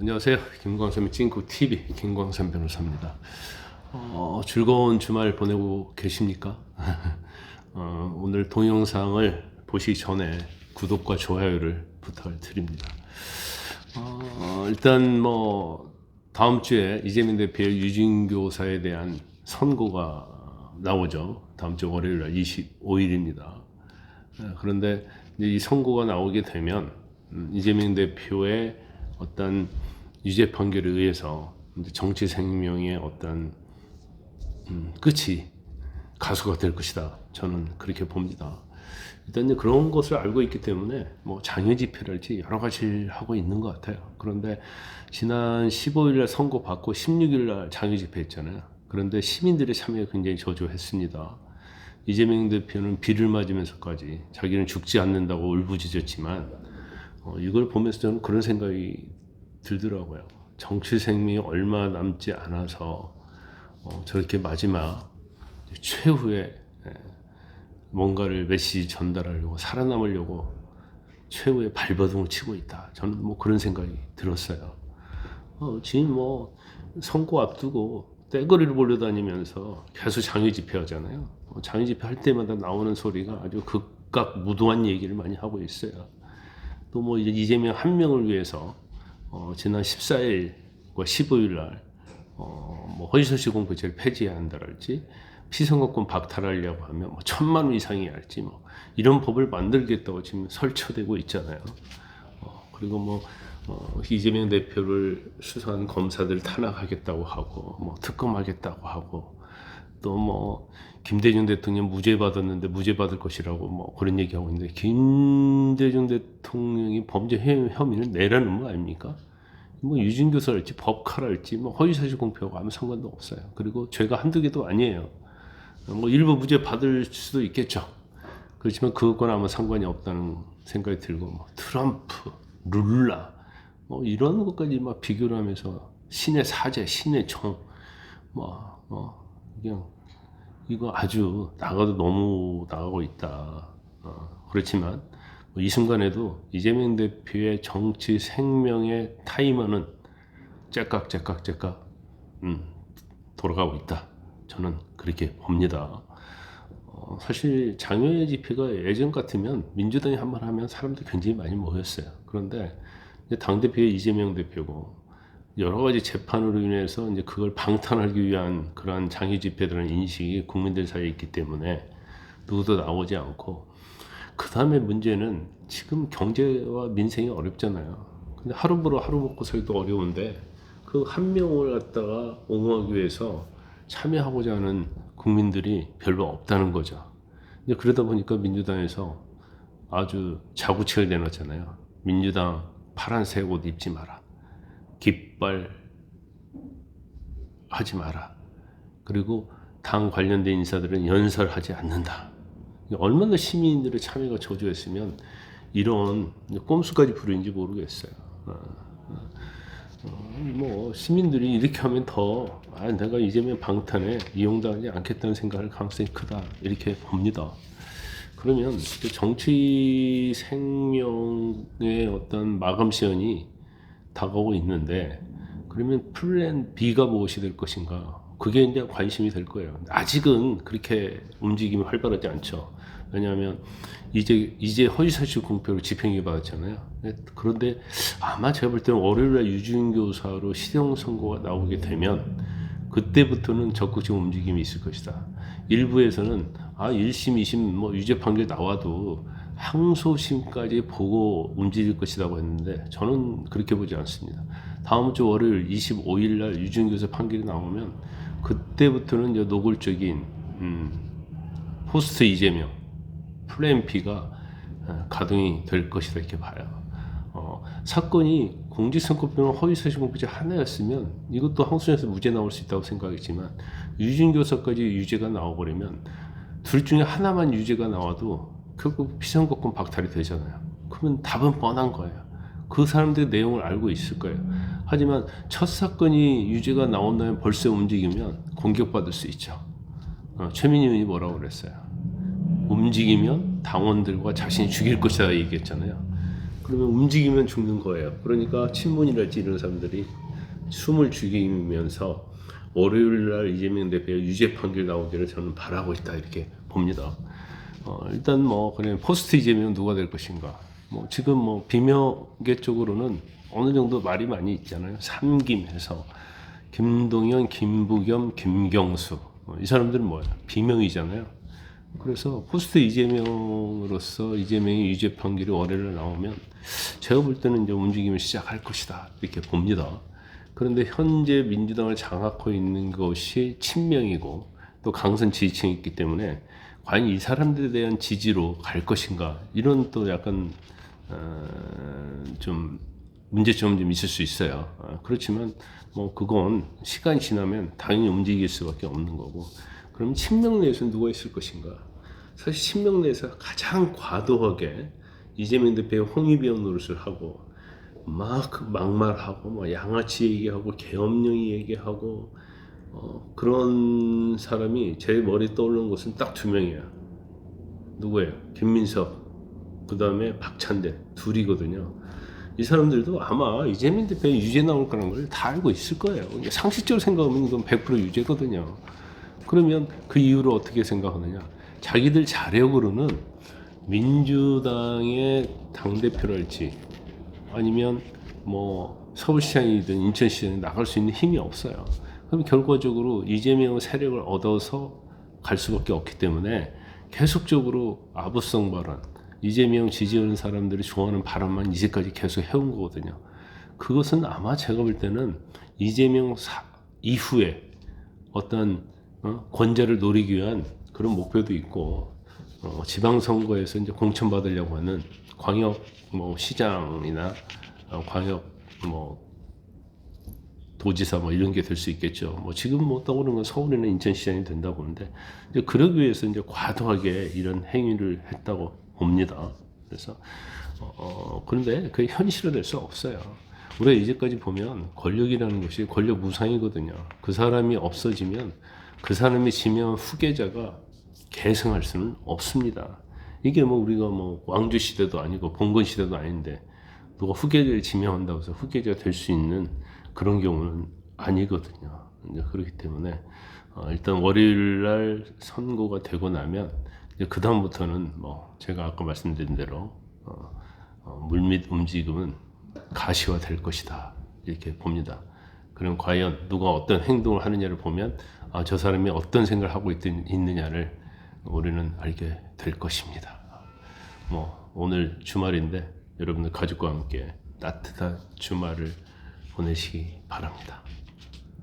안녕하세요. 김광삼의 찐구 TV 김광삼 변호사입니다. 어, 즐거운 주말 보내고 계십니까? 어, 오늘 동영상을 보시기 전에 구독과 좋아요를 부탁을 드립니다. 어, 일단 뭐 다음 주에 이재명 대표의 유진교사에 대한 선고가 나오죠. 다음 주 월요일 날 25일입니다. 그런데 이 선고가 나오게 되면 음, 이재명 대표의 어떤 유죄 판결에 의해서 정치 생명의 어떤 음, 끝이 가수가 될 것이다. 저는 그렇게 봅니다. 일단 이제 그런 것을 알고 있기 때문에 뭐 장외 집회랄지 여러 가지 하고 있는 것 같아요. 그런데 지난 15일날 선고 받고 16일날 장외 집회 했잖아요. 그런데 시민들의 참여가 굉장히 저조했습니다. 이재명 대표는 비를 맞으면서까지 자기는 죽지 않는다고 울부짖었지만 어, 이걸 보면서 저는 그런 생각이 들더라고요. 정치 생명이 얼마 남지 않아서 어, 저렇게 마지막 최후의 예, 뭔가를 메시지 전달하려고 살아남으려고 최후의 발버둥을 치고 있다. 저는 뭐 그런 생각이 들었어요. 어, 지금 뭐 선거 앞두고 떼거리를 몰려다니면서 계속 장외 집회하잖아요. 어, 장외 집회 할 때마다 나오는 소리가 아주 극각 무도한 얘기를 많이 하고 있어요. 또 뭐 이재명 한 명을 위해서 어, 지난 14일과 15일 날 어, 뭐 허위소식 공표죄를 폐지해야 한다랄지 피선거권 박탈하려고 하면 뭐 천만 원 이상이 할지 뭐 이런 법을 만들겠다고 지금 설쳐되고 있잖아요. 어, 그리고 뭐 어, 이재명 대표를 수사한 검사들 탄압하겠다고 하고 뭐 특검하겠다고 하고 또 뭐 김대중 대통령 무죄 받았는데 무죄 받을 것이라고 뭐 그런 얘기하고 있는데 김대중 대통령이 범죄 혐- 혐의는 내라는 거 아닙니까? 뭐 유진 교사랄지 법카랄지 뭐 허위사실 공표하고 아무 상관도 없어요. 그리고 죄가 한두 개도 아니에요. 뭐 일부 무죄 받을 수도 있겠죠. 그렇지만 그것과는 아무 상관이 없다는 생각이 들고 뭐 트럼프, 룰라 뭐 이런 것까지 막 비교를 하면서 신의 사제, 신의 정, 뭐, 뭐 그냥 이거 아주 나가도 너무 나가고 있다. 어, 그렇지만 뭐이 순간에도 이재명 대표의 정치 생명의 타이머는 째깍째깍째깍 음, 돌아가고 있다. 저는 그렇게 봅니다. 어, 사실 장외 집회가 예전 같으면 민주당이 한 번 하면 사람들 굉장히 많이 모였어요. 그런데 이제 당 대표가 이재명 대표고 여러 가지 재판으로 인해서 이제 그걸 방탄하기 위한 그러한 장외 집회들은 인식이 국민들 사이에 있기 때문에 누구도 나오지 않고 그 다음에 문제는 지금 경제와 민생이 어렵잖아요. 근데 하루 벌어 하루 먹고 살기도 어려운데 그 한 명을 갖다가 옹호하기 위해서 참여하고자 하는 국민들이 별로 없다는 거죠. 근데 그러다 보니까 민주당에서 아주 자구책을 내놨잖아요. 민주당 파란색 옷 입지 마라. 깃발 하지 마라. 그리고 당 관련된 인사들은 연설하지 않는다. 얼마나 시민들의 참여가 저조했으면 이런 꼼수까지 부르는지 모르겠어요. 어, 어, 어, 뭐 시민들이 이렇게 하면 더 아, 내가 이재명 방탄에 이용당하지 않겠다는 생각할 가능성이 크다 이렇게 봅니다. 그러면 그 정치 생명의 어떤 마감 시연이 다가오고 있는데 그러면 플랜 B가 무엇이 될 것인가? 그게 이제 관심이 될 거예요. 아직은 그렇게 움직임이 활발하지 않죠. 왜냐하면 이제 이제 허위사실 공표로 집행유예 받았잖아요. 그런데 아마 제가 볼 때는 월요일날 유진교사로 시정 선고가 나오게 되면 그때부터는 적극적 움직임이 있을 것이다. 일부에서는 아 1심, 2심 뭐 유죄 판결 나와도 항소심까지 보고 움직일 것이라고 했는데 저는 그렇게 보지 않습니다. 다음 주 월요일 25일 날 유진교사 판결이 나오면 그때부터는 이제 노골적인 음, 포스트 이재명 플랜 B가 어, 가동이 될 것이다 이렇게 봐요. 어, 사건이 공직선거법이나 허위사실공표죄 하나였으면 이것도 항소심에서 무죄 나올 수 있다고 생각했지만 유진 교사까지 유죄가 나와버리면 둘 중에 하나만 유죄가 나와도 결국 피선거권 박탈이 되잖아요. 그러면 답은 뻔한 거예요. 그 사람들의 내용을 알고 있을 거예요. 하지만 첫 사건이 유죄가 나온다면 벌써 움직이면 공격받을 수 있죠. 어, 최민희 의원이 뭐라고 그랬어요? 움직이면 당원들과 자신이 죽일 것이다 얘기했잖아요. 그러면 움직이면 죽는 거예요. 그러니까 친문이랄지 이런 사람들이 숨을 죽이면서 월요일 날 이재명 대표의 유죄 판결 나오기를 저는 바라고 있다 이렇게 봅니다. 어, 일단 뭐 그냥 포스트 이재명 누가 될 것인가. 뭐 지금 뭐 비명계 쪽으로는 어느 정도 말이 많이 있잖아요. 삼김해서 김동연, 김부겸, 김경수 어, 이 사람들은 뭐야? 비명이잖아요. 그래서 포스트 이재명으로서 이재명의 유죄 판결이 월요일 나오면 제가 볼 때는 이제 움직임을 시작할 것이다 이렇게 봅니다. 그런데 현재 민주당을 장악하고 있는 것이 친명이고 또 강선 지지층이 있기 때문에 과연 이 사람들에 대한 지지로 갈 것인가 이런 또 약간 어, 좀 문제점은 좀 있을 수 있어요. 어, 그렇지만 뭐 그건 시간이 지나면 당연히 움직일 수밖에 없는 거고 그럼 친명 내에서 누가 있을 것인가? 사실 친명 내에서 가장 과도하게 이재명 대표의 홍위병 노릇을 하고 막 막말하고 뭐 양아치 얘기하고 계엄령이 얘기하고 어, 그런 사람이 제 머리 떠오르는 것은 딱 두 명이에요. 누구예요? 김민석, 그 다음에 박찬대 둘이거든요. 이 사람들도 아마 이재명 대표의 유죄 나올 거라는 걸 다 알고 있을 거예요. 그러니까 상식적으로 생각하면 이건 100% 유죄거든요. 그러면 그 이유를 어떻게 생각하느냐? 자기들 자력으로는 민주당의 당대표랄지 아니면 뭐 서울시장이든 인천시장이 나갈 수 있는 힘이 없어요. 그럼 결과적으로 이재명의 세력을 얻어서 갈 수밖에 없기 때문에 계속적으로 아부성 발언, 이재명 지지하는 사람들이 좋아하는 발언만 이제까지 계속 해온 거거든요. 그것은 아마 제가 볼 때는 이재명 사, 이후에 어떤 어? 권좌를 노리기 위한 그런 목표도 있고 어, 지방선거에서 이제 공천받으려고 하는 광역 뭐 시장이나 어, 광역 뭐 도지사 뭐 이런 게 될 수 있겠죠. 뭐 지금 뭐 떠오르는 건 서울이나 인천시장이 된다고 보는데 이제 그러기 위해서 이제 과도하게 이런 행위를 했다고 봅니다. 그래서 어, 어 그런데 그 현실화될 수 없어요. 우리가 이제까지 보면 권력이라는 것이 권력 무상이거든요. 그 사람이 없어지면 그 사람이 지면 후계자가 계승할 수는 없습니다. 이게 뭐 우리가 뭐 왕조 시대도 아니고 봉건 시대도 아닌데 누가 후계자를 지명한다고 해서 후계자가 될 수 있는 그런 경우는 아니거든요. 이제 그렇기 때문에 어, 일단 월요일 날 선고가 되고 나면 그 다음부터는 뭐 제가 아까 말씀드린 대로 어, 어, 물밑 움직임은 가시화 될 것이다 이렇게 봅니다. 그럼 과연 누가 어떤 행동을 하느냐를 보면 아, 저 사람이 어떤 생각을 하고 있, 있느냐를 우리는 알게 될 것입니다. 뭐 오늘 주말인데 여러분들 가족과 함께 따뜻한 주말을 보내시기 바랍니다.